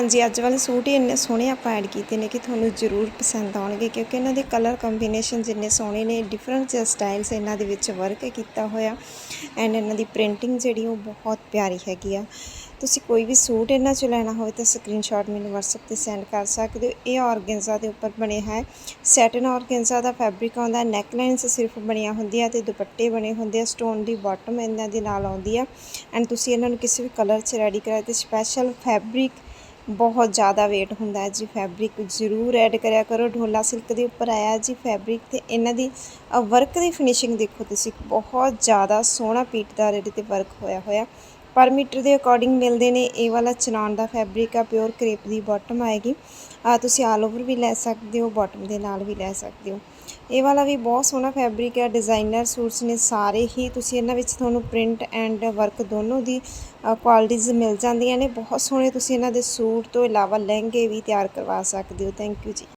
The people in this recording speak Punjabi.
ਹਾਂਜੀ, ਅੱਜ ਵਾਲੇ ਸੂਟ ਹੀ ਇੰਨੇ ਸੋਹਣੇ ਆਪਾਂ ਐਡ ਕੀਤੇ ਨੇ ਕਿ ਤੁਹਾਨੂੰ ਜ਼ਰੂਰ ਪਸੰਦ ਆਉਣਗੇ ਕਿਉਂਕਿ ਇਹਨਾਂ ਦੇ ਕਲਰ ਕੰਬੀਨੇਸ਼ਨ ਜਿੰਨੇ ਸੋਹਣੇ ਨੇ ਡਿਫਰੈਂਟ ਸਟਾਈਲਸ ਇਹਨਾਂ ਦੇ ਵਿੱਚ ਵਰਕ ਕੀਤਾ ਹੋਇਆ ਐਂਡ ਇਹਨਾਂ ਦੀ ਪ੍ਰਿੰਟਿੰਗ ਜਿਹੜੀ ਉਹ ਬਹੁਤ ਪਿਆਰੀ ਹੈਗੀ ਆ। ਤੁਸੀਂ ਕੋਈ ਵੀ ਸੂਟ ਇਹਨਾਂ ਚੋਂ ਲੈਣਾ ਹੋਵੇ ਤਾਂ ਸਕਰੀਨਸ਼ਾਟ ਮੈਨੂੰ WhatsApp ਤੇ ਸੈਂਡ ਕਰ ਸਕਦੇ ਹੋ। ਇਹ ਆਰਗੈਂਜ਼ਾ ਦੇ ਉੱਪਰ ਬਣਿਆ ਹੈ। ਸੈਟਨ ਆਰਗੈਂਜ਼ਾ ਦਾ ਫੈਬਰਿਕ ਆਉਂਦਾ ਨੈਕ ਸਿਰਫ ਬਣੀਆਂ ਹੁੰਦੀਆਂ ਤੇ ਦੁਪੱਟੇ ਬਣੇ ਹੁੰਦੇ ਆ ਸਟੋਨ ਦੀ ਬਾਟਮ ਇਹਨਾਂ ਦੇ ਨਾਲ ਆਉਂਦੀ ਆ। ਐਂਡ ਤੁਸੀਂ ਇਹਨਾਂ ਨੂੰ ਕਿਸੇ ਵੀ ਕਲਰ 'ਚ ਰੈਡੀ ਕਰਾਇਆ ਤੇ ਸਪੈਸ਼ਲ ਫੈਬਰਿਕ ਬਹੁਤ ਜ਼ਿਆਦਾ weight ਹੁੰਦਾ ਹੈ ਜੀ ਫੈਬਰਿਕ ਜ਼ਰੂਰ ਐਡ ਕਰਿਆ ਕਰੋ। ਢੋਲਾ ਸਿਲਕ ਦੇ ਉੱਪਰ ਆਇਆ ਜੀ ਫੈਬਰਿਕ ਤੇ ਇਹਨਾਂ ਦੀ ਵਰਕ ਦੀ ਫਿਨਿਸ਼ਿੰਗ ਦੇਖੋ ਤੁਸੀਂ, ਬਹੁਤ ਜ਼ਿਆਦਾ ਸੋਹਣਾ ਪੀਟਦਾਰ ਇਹਦੇ ਤੇ ਵਰਕ ਹੋਇਆ ਹੋਇਆ। ਪਰ ਮੀਟਰ ਦੇ ਅਕੋਰਡਿੰਗ ਮਿਲਦੇ ਨੇ, ਇਹ ਵਾਲਾ ਚਲਾਉਣ ਦਾ ਫੈਬਰਿਕ ਆ ਪਿਓਰ ਕ੍ਰੇਪ ਦੀ ਬਾਟਮ ਆਏਗੀ। ਆ ਤੁਸੀਂ ਆਲ ਓਵਰ ਵੀ ਲੈ ਸਕਦੇ ਹੋ ਬਾਟਮ ਦੇ ਨਾਲ ਵੀ ਲੈ ਸਕਦੇ ਹੋ। ਇਹ ਵਾਲਾ ਵੀ ਬਹੁਤ ਸੋਹਣਾ ਫੈਬਰਿਕ ਹੈ ਡਿਜ਼ਾਈਨਰ ਸੂਟਸ ਨੇ ਸਾਰੇ ਹੀ, ਤੁਸੀਂ ਇਹਨਾਂ ਵਿੱਚ ਤੁਹਾਨੂੰ ਪ੍ਰਿੰਟ ਐਂਡ ਵਰਕ ਦੋਨੋਂ ਦੀ ਕੁਆਲਿਟੀਜ਼ ਮਿਲ ਜਾਂਦੀਆਂ ਨੇ। ਬਹੁਤ ਸੋਹਣੇ ਤੁਸੀਂ ਇਹਨਾਂ ਦੇ ਸੂਟ ਤੋਂ ਇਲਾਵਾ ਲਹਿੰਗੇ ਵੀ ਤਿਆਰ ਕਰਵਾ ਸਕਦੇ ਹੋ। ਥੈਂਕ ਯੂ ਜੀ।